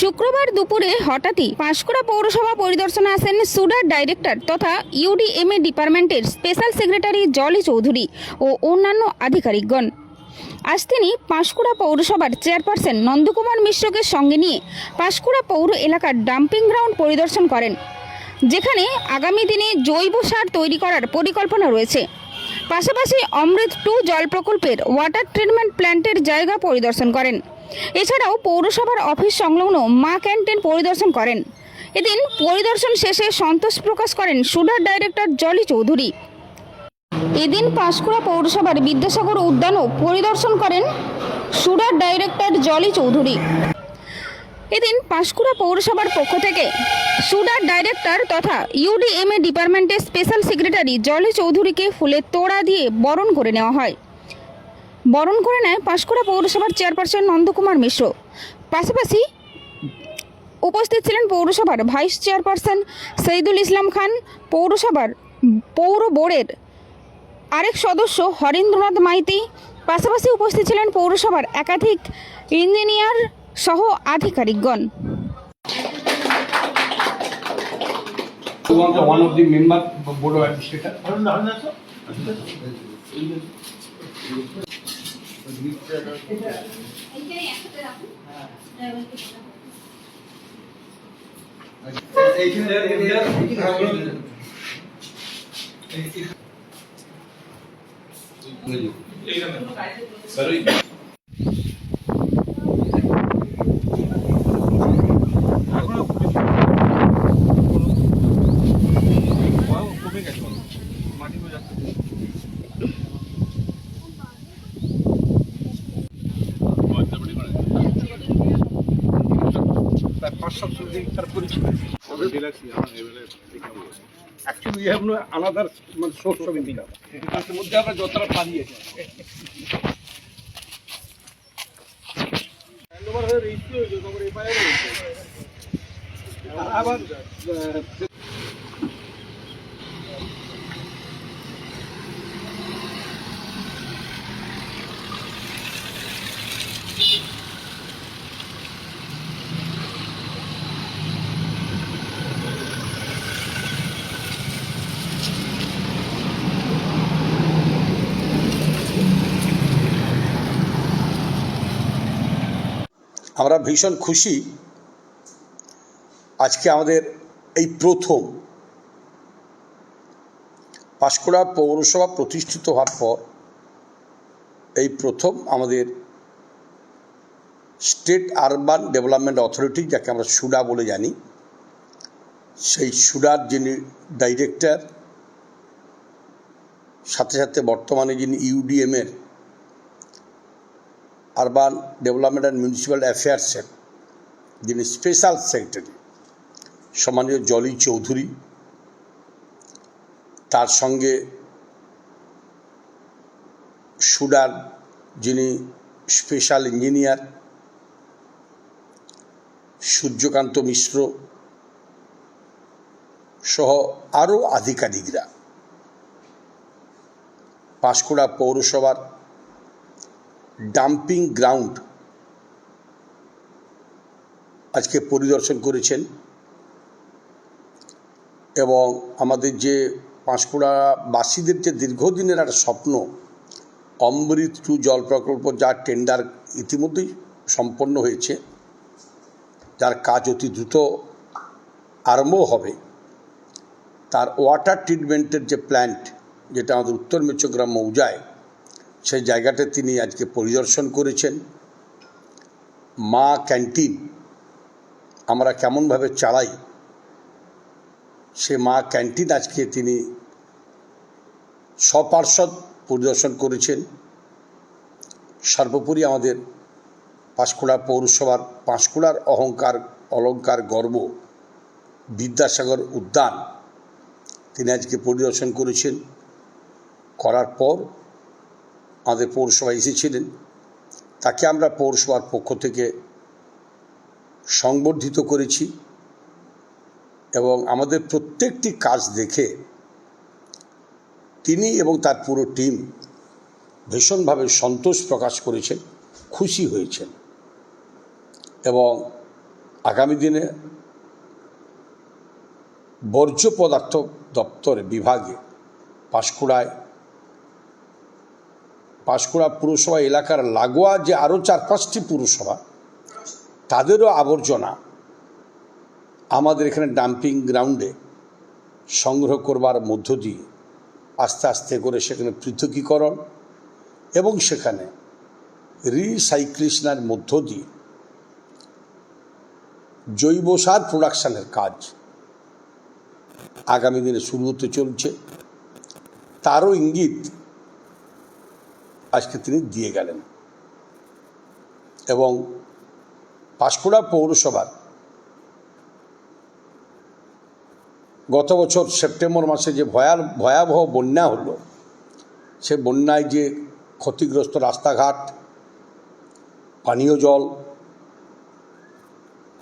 শুক্রবার দুপুরে হঠাৎই পাঁশকুড়া পৌরসভা পরিদর্শনে আসেন সুডার ডাইরেক্টর তথা ইউডিএমএ ডিপার্টমেন্টের স্পেশাল সেক্রেটারি জলি চৌধুরী ও অন্যান্য আধিকারিকগণ। আজ তিনি পাঁশকুড়া পৌরসভার চেয়ারপারসন নন্দকুমার মিশ্রকে সঙ্গে নিয়ে পাঁশকুড়া পৌর এলাকার ডাম্পিং গ্রাউন্ড পরিদর্শন করেন, যেখানে আগামী দিনে জৈব সার তৈরি করার পরিকল্পনা রয়েছে। পাশাপাশি অমৃত টু জল প্রকল্পের ওয়াটার ট্রিটমেন্ট প্ল্যান্টের জায়গা পরিদর্শন করেন। এছাড়াও পৌরসভার অফিস সংলগ্ন মা ক্যান্টিন পরিদর্শন করেন। এদিন পরিদর্শন শেষে সন্তোষ প্রকাশ করেন সুডার ডাইরেক্টর জলি চৌধুরী। এদিন পাঁশকুড়া পৌরসভার বিদ্যাসাগর উদ্যানও পরিদর্শন করেন সুডার ডাইরেক্টর জলি চৌধুরী। এদিন পাঁশকুড়া পৌরসভার পক্ষ থেকে সুডার ডাইরেক্টর তথা ইউডিএমএ ডিপার্টমেন্টের স্পেশাল সেক্রেটারি জলি চৌধুরীকে ফুলের তোড়া দিয়ে বরণ করে নেওয়া হয়। বরণ করে নেয় পাঁশকুড়া পৌরসভার চেয়ারপারসন নন্দকুমার মিশ্র। পাশাপাশি উপস্থিত ছিলেন পৌরসভার ভাইস চেয়ারপারসন সঈদুল ইসলাম খান পৌরসভার পৌর বোর্ডের আরেক সদস্য হরেন্দ্রনাথ মাইতি পাশাপাশি উপস্থিত ছিলেন পৌরসভার একাধিক ইঞ্জিনিয়ার সহ আধিকারিকগণ। You one of the member board of administrator? তার সাত দিন তার actually we have no another মানে সোর্স অফ ইনকাম মধ্যে আমরা যতটা পারি এটা আবার আমরা ভীষণ খুশি আজকে আমাদের এই প্রথম পাঁশকুড়া পৌরসভা প্রতিষ্ঠিত হওয়ার পর এই প্রথম আমাদের স্টেট আরবান ডেভেলপমেন্ট অথরিটি, যাকে আমরা সুডা বলে জানি, সেই সুডার যিনি ডাইরেক্টর, সাথে সাথে বর্তমানে যিনি ইউডিএমের আরবান ডেভেলপমেন্ট অ্যান্ড মিউনিসিপ্যাল অ্যাফেয়ার্সের যিনি স্পেশাল সেক্রেটারি সম্মানীয় জলি চৌধুরী, তার সঙ্গে সুডার যিনি স্পেশাল ইঞ্জিনিয়ার সূর্যকান্ত মিশ্র সহ আরও আধিকারিকরা, পাঁশকুড়া পৌরসভার ডাম্পিং গ্রাউন্ড আজকে পরিদর্শন করেছেন এবং আমাদের যে বাসীদের যে দীর্ঘদিনের একটা স্বপ্ন, অমৃত টু জল প্রকল্প যার টেন্ডার ইতিমধ্যেই সম্পন্ন হয়েছে, যার কাজ অতি দ্রুত আরম্ভ হবে, তার ওয়াটার ট্রিটমেন্টের যে প্ল্যান্ট যেটা আমাদের উত্তর মেচগ্রাম মৌজায় সেই জায়গাটা তিনি আজকে পরিদর্শন করেছেন। মা ক্যান্টিন, আমরা কেমনভাবে চালাই? সে মা ক্যান্টিন আজকে তিনি স্বপার্ষদ পরিদর্শন করেছেন। সর্বোপরি আমাদের পাঁশকুড়া পৌরসভার পাঁশকুড়ার অহংকার, অলংকার, গর্ব, বিদ্যাসাগর উদ্যান তিনি আজকে পরিদর্শন করেছেন। করার পর আমাদের পৌরসভায় এসেছিলেন। তাকে আমরা পৌরসভার পক্ষ থেকে সংবর্ধিত করেছি এবং আমাদের প্রত্যেকটি কাজ দেখে তিনি এবং তার পুরো টিম ভীষণভাবে সন্তোষ প্রকাশ করেছেন, খুশি হয়েছেন এবং আগামী দিনে বর্জ্য পদার্থ দপ্তরে বিভাগে পাঁশকুড়ায় পাঁশকুড়া পুরসভা এলাকার লাগোয়া যে আরও চার পাঁচটি পুরসভা, তাদেরও আবর্জনা আমাদের এখানে ডাম্পিং গ্রাউন্ডে সংগ্রহ করবার মধ্য দিয়ে আস্তে আস্তে করে সেখানে পৃথকীকরণ এবং সেখানে রিসাইক্লেশনের মধ্য দিয়ে জৈব সার প্রোডাকশানের কাজ আগামী দিনে শুরু হতে চলছে। তারও ইঙ্গিত আজকে তিনি দিয়ে গেলেন। এবং পাঁশকুড়া পৌরসভার গত বছর সেপ্টেম্বর মাসে যে ভয়ার ভয়াবহ বন্যা হলো, সে বন্যায় যে ক্ষতিগ্রস্ত রাস্তাঘাট, পানীয় জল,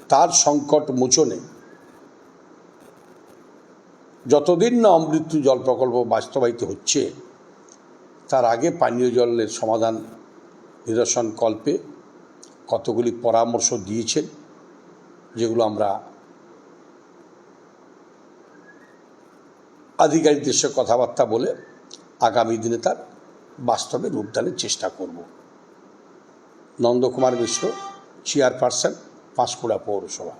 তার সংকট মোচনে যতদিন না অমৃত্যু জল প্রকল্প বাস্তবায়িত হচ্ছে তার আগে পানীয় জলের সমাধান নিরসন কল্পে কতগুলি পরামর্শ দিয়েছেন, যেগুলো আমরা আধিকারিকদের সঙ্গে কথাবার্তা বলে আগামী দিনে তার বাস্তবে রূপদানের চেষ্টা করব। নন্দকুমার মিশ্র, চেয়ারপারসন, পাঁশকুড়া পৌরসভা।